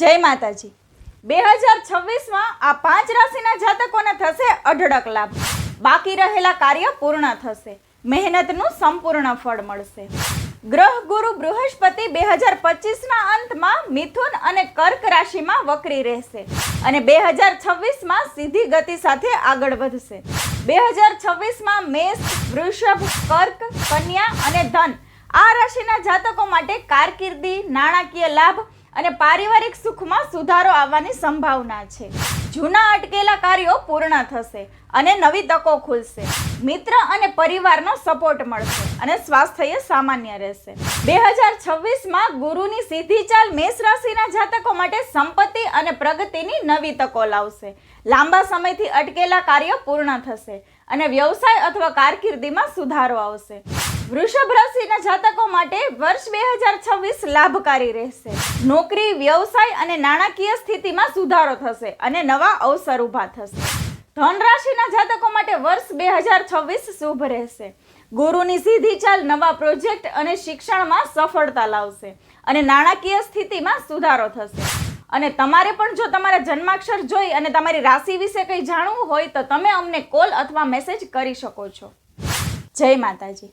જય માતાજી. બે હજાર છવ્વીસમાં આ પાંચ રાશિના જાતકોને થશે અઢળક લાભ. બાકી રહેલા કાર્ય પૂર્ણ થશે. મહેનતનું સંપૂર્ણ ફળ મળશે. ગ્રહ ગુરુ બૃહસ્પતિ બે હજાર પચીસના અંતમાં મિથુન અને કર્ક રાશિમાં વકરી રહેશે અને બે હજાર છવ્વીસમાં સીધી ગતિ સાથે આગળ વધશે. બે હજાર છવ્વીસમાં મેષ, વૃષભ, કર્ક, કન્યા અને ધન આ રાશિના જાતકો માટે કારકિર્દી, નાણાકીય લાભ અને પારિવારિક સુખમાં સુધારો આવવાની સંભાવના છે. જૂના અટકેલા કાર્યો પૂર્ણ થશે અને નવી તકો ખુલશે. મિત્ર અને પરિવારનો સપોર્ટ મળશે અને સ્વાસ્થ્ય સામાન્ય રહેશે. બે હજાર છવ્વીસમાં ગુરુની સીધી ચાલ મેષ રાશિના જાતકો માટે સંપત્તિ અને પ્રગતિની નવી તકો લાવશે. લાંબા સમયથી અટકેલા કાર્ય પૂર્ણ થશે અને વ્યવસાય અથવા કારકિર્દીમાં સુધારો આવશે. વૃષભ રાશિના જાતકો માટે વર્ષ બે હજાર છવ્વીસ લાભકારી રહેશે. નોકરી, વ્યવસાય અને નાણાકીય સ્થિતિમાં સુધારો થશે અને નવા અવસર ઊભા થશે. ધન રાશિના જાતકો માટે વર્ષ બે હજાર છવ્વીસ શુભ રહેશે. ગુરુની સીધી ચાલ નવા પ્રોજેક્ટ અને શિક્ષણમાં સફળતા લાવશે અને નાણાકીય સ્થિતિમાં સુધારો થશે. અને તમારે પણ જો તમારા જન્માક્ષર જોઈ અને તમારી રાશિ વિશે કંઈ જાણવું હોય તો તમે અમને કોલ અથવા મેસેજ કરી શકો છો. જય માતાજી.